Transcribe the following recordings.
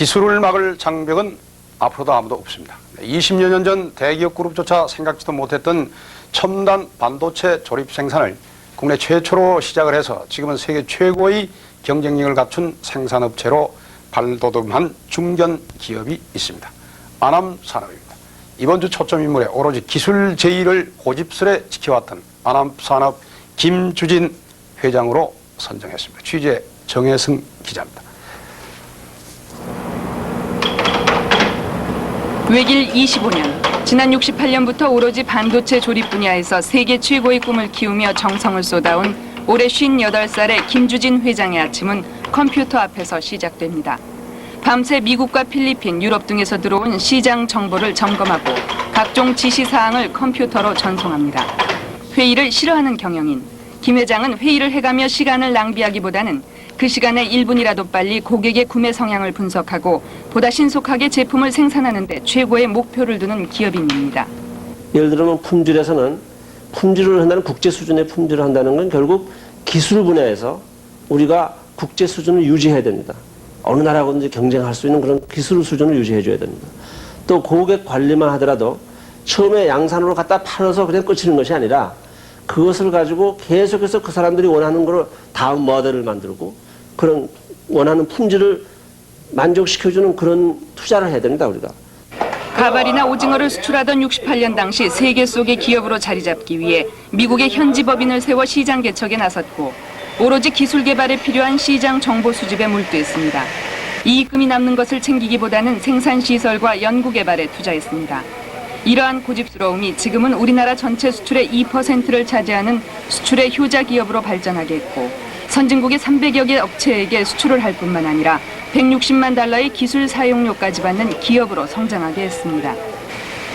기술을 막을 장벽은 앞으로도 아무도 없습니다. 20여 년 전 대기업 그룹조차 생각지도 못했던 첨단 반도체 조립 생산을 국내 최초로 시작을 해서 지금은 세계 최고의 경쟁력을 갖춘 생산업체로 발돋움한 중견 기업이 있습니다. 아남산업입니다. 이번 주 초점 인물에 오로지 기술 제의를 고집스레 지켜왔던 아남산업 김주진 회장으로 선정했습니다. 취재 정혜승 기자입니다. 외길 25년. 지난 68년부터 오로지 반도체 조립 분야에서 세계 최고의 꿈을 키우며 정성을 쏟아온 올해 58살의 김주진 회장의 아침은 컴퓨터 앞에서 시작됩니다. 밤새 미국과 필리핀, 유럽 등에서 들어온 시장 정보를 점검하고 각종 지시 사항을 컴퓨터로 전송합니다. 회의를 싫어하는 경영인. 김 회장은 회의를 해가며 시간을 낭비하기보다는 그 시간에 1분이라도 빨리 고객의 구매 성향을 분석하고 보다 신속하게 제품을 생산하는 데 최고의 목표를 두는 기업인입니다. 예를 들면 품질에서는 품질을 한다는 국제 수준의 품질을 한다는 건 결국 기술 분야에서 우리가 국제 수준을 유지해야 됩니다. 어느 나라하고든지 경쟁할 수 있는 그런 기술 수준을 유지해 줘야 됩니다. 또 고객 관리만 하더라도 처음에 양산으로 갖다 팔아서 그냥 끝이는 것이 아니라 그것을 가지고 계속해서 그 사람들이 원하는 거를 다음 모델을 만들고 그런 원하는 품질을 만족시켜주는 그런 투자를 해야 됩니다, 우리가. 가발이나 오징어를 수출하던 68년 당시 세계 속의 기업으로 자리 잡기 위해 미국의 현지 법인을 세워 시장 개척에 나섰고 오로지 기술 개발에 필요한 시장 정보 수집에 몰두했습니다. 이익금이 남는 것을 챙기기보다는 생산 시설과 연구 개발에 투자했습니다. 이러한 고집스러움이 지금은 우리나라 전체 수출의 2%를 차지하는 수출의 효자 기업으로 발전하게 했고 선진국의 300여 개 업체에게 수출을 할 뿐만 아니라 160만 달러의 기술 사용료까지 받는 기업으로 성장하게 했습니다.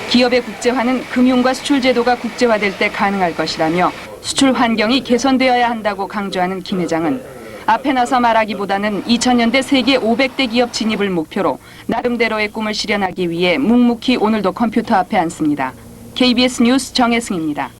기업의 국제화는 금융과 수출 제도가 국제화될 때 가능할 것이라며 수출 환경이 개선되어야 한다고 강조하는 김 회장은 앞에 나서 말하기보다는 2000년대 세계 500대 기업 진입을 목표로 나름대로의 꿈을 실현하기 위해 묵묵히 오늘도 컴퓨터 앞에 앉습니다. KBS 뉴스 정혜승입니다.